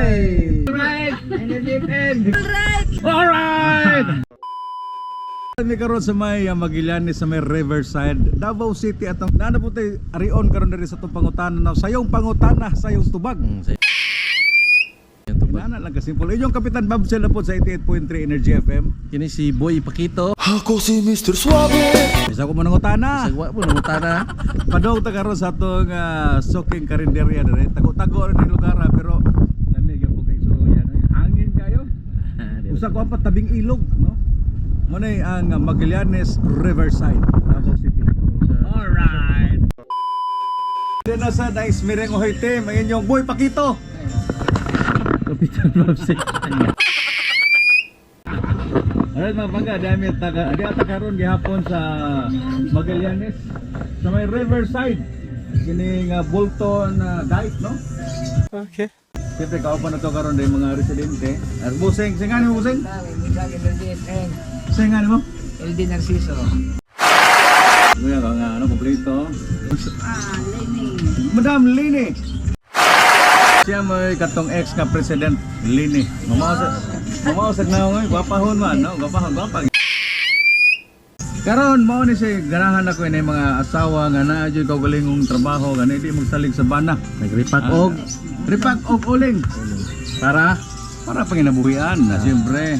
Alright! Alright! Alright! Alright! Kami karon sa may uh, sa may Riverside, Davao City at ang nana po tayo arion karon diri sa itong pangutana na sayong pangutana sayong tubag. Mm, sa Yan to ba? Nana lang kasimple. Inyong Kapitan Bob Sela po sa 88.3 Energy FM. Kini si Boy Pakito. Ako si Mr. Suave Isa ko manang utana. Sagwa po nang utana. Padong ta karon sa atong uh, soking karinderya dire. Tago-tago rin yung lugar ah, pero lamig yung po kay suluyan. Hangin kayo. Usa ko pa tabing ilog, no? Manay ang uh, Magallanes Riverside, Davao City. Alright. Then nasa nice mireng ohoy team, ang inyong boy Pakito. Kapitan Babsi. Alright mga pangga, dami taga, di ata karon gihapon sa Magallanes sa may Riverside. Kining uh, Bolton uh, Dike, no? Okay Siyempre kaupan na to karon day mga residente. At busing, singani mo busing? Singani mo? LD Narciso. Kuya nga ano kompleto. Madam Lini. Siya may katong ex ka president Lini. Mamausag mamausag na ngoy, gwapahon man, no? Gwapahon, gwapang. Karon mao ni siya ganahan ako ini mga asawa nga naa jud kaugalingong trabaho gani di magsalig sa bana. Nagripak Ah, og ripak og uling para para panginabuhian na siyempre.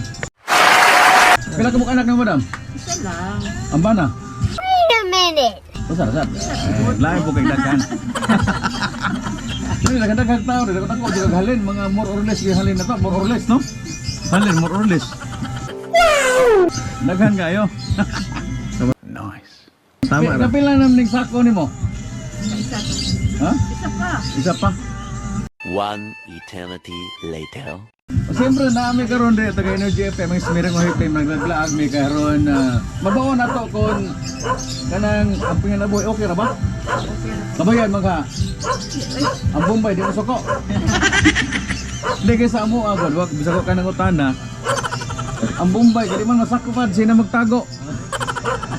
Pila ka mo anak na madam? Isa lang. Ang bana? Wait a minute. Usar, usar. Lain po kay daghan. Dili na daghan tao, dili ko dili halin mga more or less yung halin na to, more or less, no? Halin more or less. Daghan kayo. Tama ra. Kapila naman ning sako nimo? Isa. Ha? Isa pa. Isa pa. One eternity later Siyempre naami karon di taga Energy FM ang smirang mo hite maglaglaag mi karon na mabaon nato kon kanang ang panginabuhi okay ra ba? Kabayan mga ang Bombay di mo suko. Hindi kay sa amo agad wag bisa ko kanang utana. Ang Bombay kadi man masakupad sina magtago.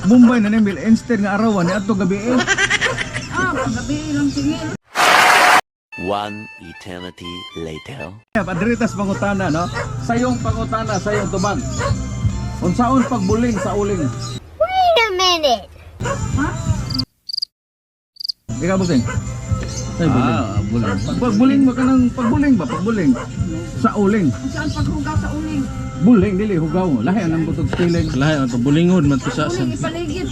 Bombay na ni Bill Einstein nga arawan ni adto gabi eh. Ah, paggabi lang tingin. One eternity later Padritas pangutana no. Sayong pangutana sayong tubag. Unsaon pagbuling sa uling? Wait a minute. Ikaw busing. Ay buling. Ah, buling. Pagbuling mo ka ng pagbuling ba? Pagbuling. Sa uling. Saan paghugaw sa uling? Buling, dili, hugaw. Lahi ang butog stiling. Lahi ang bulingod man to sa Uling san. ipaligid.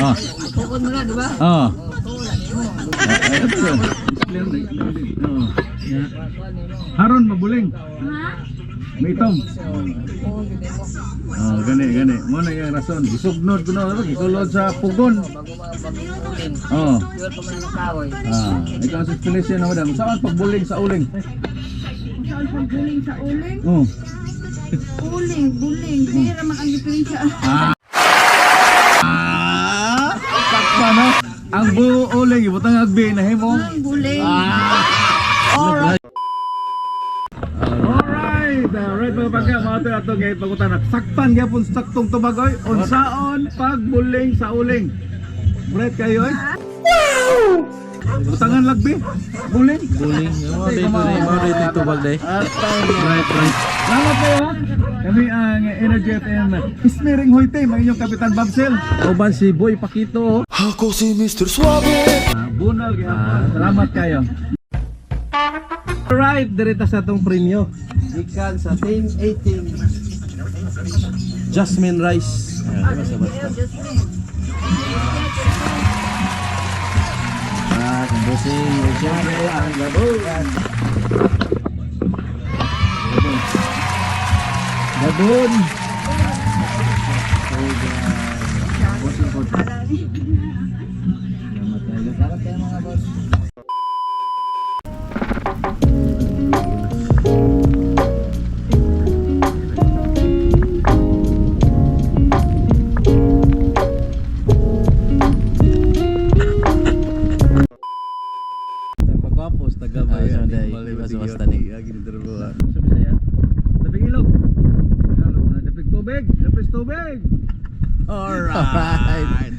Ah, Tukod mo na, di ba? ah. Haron, mabuling. Ha? May itom. Oo, gini mo. Ah, gani, gani. Mo na yung rason. Isugnod ko na. Isulod sa pugon. Bago mga. Oh. Yun pa man ang kahoy. Ah, ikaw ang explanation na madam. Saan pagbuling sa uling? Saan pagbuling sa uling? Oh. Uling, buling. Hindi naman ang diferensya. Ah! Sakpa no? Ang buo uling, ibutang agbi na himo. Ang buling. Alright, alright mga pagka, mga ito ato ngayon pagutan Sakpan gyapon saktong tubagoy, unsaon pagbuling sa uling. Right kayo eh? Butangan lagbi, buling. Buling. Mo day tubag day. At uh, Right, right. Salamat kayo. Kami ang Energy FM Ismiring Hoyte, mga inyong Kapitan Babsel. Uban si Boy Pakito. Ako si Mr. Suave Ah, bunal. Salamat kayo. Alright, direta sa atong premyo. Ikan sa team 18. Jasmine Rice. Ayan, sa basta. Ah, kumbusing. Siyempre, ang gabon. Gabon. Day, iba sa basta ni. Sa Bisaya. Dabing ilog. Dabing tubig. Dabing tubig. Alright.